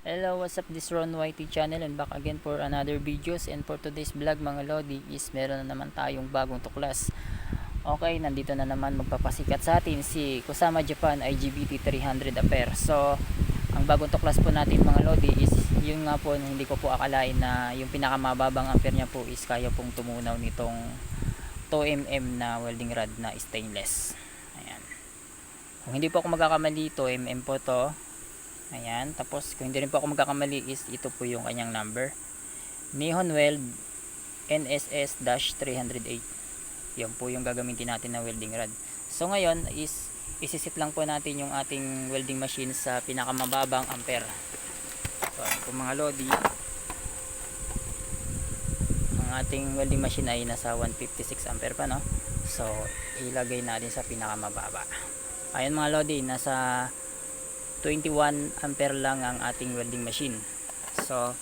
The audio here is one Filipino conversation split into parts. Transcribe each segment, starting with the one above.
Hello, what's up? This is Ron YT channel and back again for another videos and for today's vlog mga lodi is meron na naman tayong bagong tuklas. Okay, nandito na naman magpapasikat sa atin si Kusama Japan IGBT 300 ampere. So, ang bagong tuklas po natin mga lodi is yun nga po hindi ko po akalain na yung pinakamababang ampere niya po is kaya pong tumunaw nitong 2mm na welding rod na stainless. Ayan. Kung hindi po ako magkakamali, 2mm po to. Ayan. Tapos, kung hindi rin po ako magkakamali is ito po yung kanyang number. Nihon Weld NSS-308. Yan po yung gagamitin natin na welding rod. So, ngayon is isisit lang po natin yung ating welding machine sa pinakamababang ampere. So, ayan po mga lodi. Ang ating welding machine ay nasa 156 ampere pa, no? So, ilagay natin sa pinakamababa. Ayan mga lodi, nasa 21 ampere lang ang ating welding machine. So,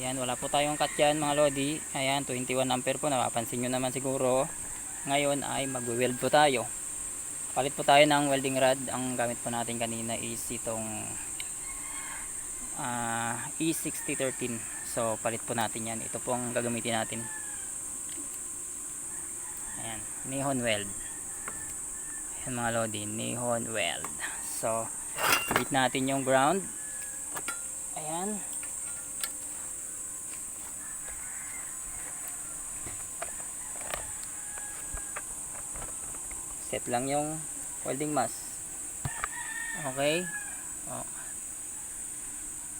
ayan, wala po tayong cut yan mga lodi. Ayan, 21 ampere po, napapansin nyo naman siguro. Ngayon ay mag-weld po tayo. Palit po tayo ng welding rod. Ang gamit po natin kanina is itong ah, E6013. So, palit po natin yan. Ito po ang gagamitin natin. Ayan, Nihon Weld. Ayan mga lodi, Nihon Weld. So, bit natin yung ground. Ayan. Set lang yung welding mask. Okay. Oh.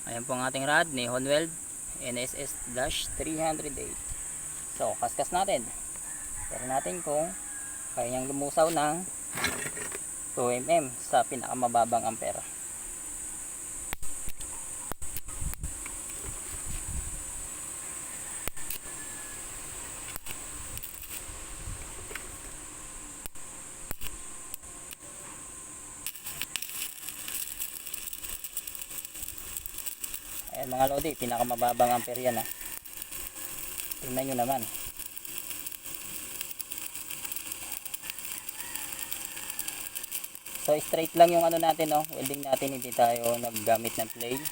Ayan po ang ating rod ni Honweld NSS-308. So, kaskas natin. Pero natin kung kaya niyang lumusaw ng 2mm sa pinakamababang ampere. Ayan mga lodi, pinakamababang ampere yan ha. Tingnan nyo naman. So straight lang yung ano natin no, welding natin hindi tayo naggamit ng plane.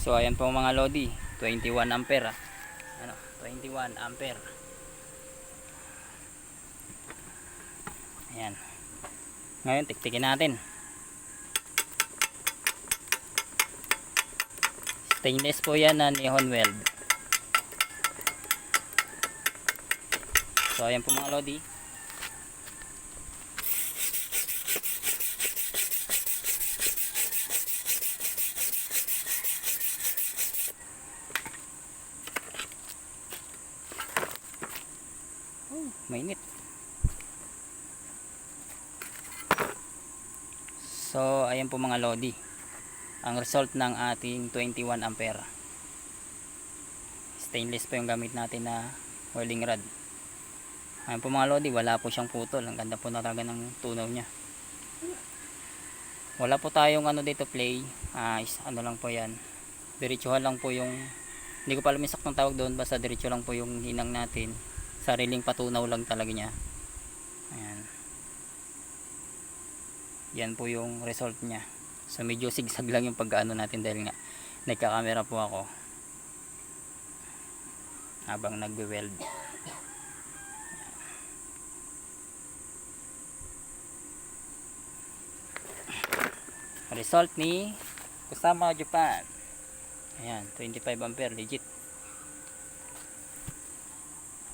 So ayan po mga lodi, 21 ampere. ah. Ano, 21 ampere. Ayan. Ngayon tiktikin natin. Stainless po yan na Nihon Weld. So ayan po mga lodi. Oh, mainit. So, ayan po mga lodi. Ang result ng ating 21 ampere. Stainless po yung gamit natin na welding rod. Ayan po mga lodi, wala po siyang putol. Ang ganda po talaga ng tunaw niya. Wala po tayong ano dito play. Ah, is, ano lang po yan. Diretsuhan lang po yung hindi ko pa alam yung saktong tawag doon. Basta diretso lang po yung hinang natin sariling patunaw lang talaga niya. Ayan. Yan po yung result niya. So medyo sigsag lang yung pagkaano natin dahil nga nagka-camera po ako. Habang nagwe-weld. Result ni Kusama Japan. Ayan 25 ampere legit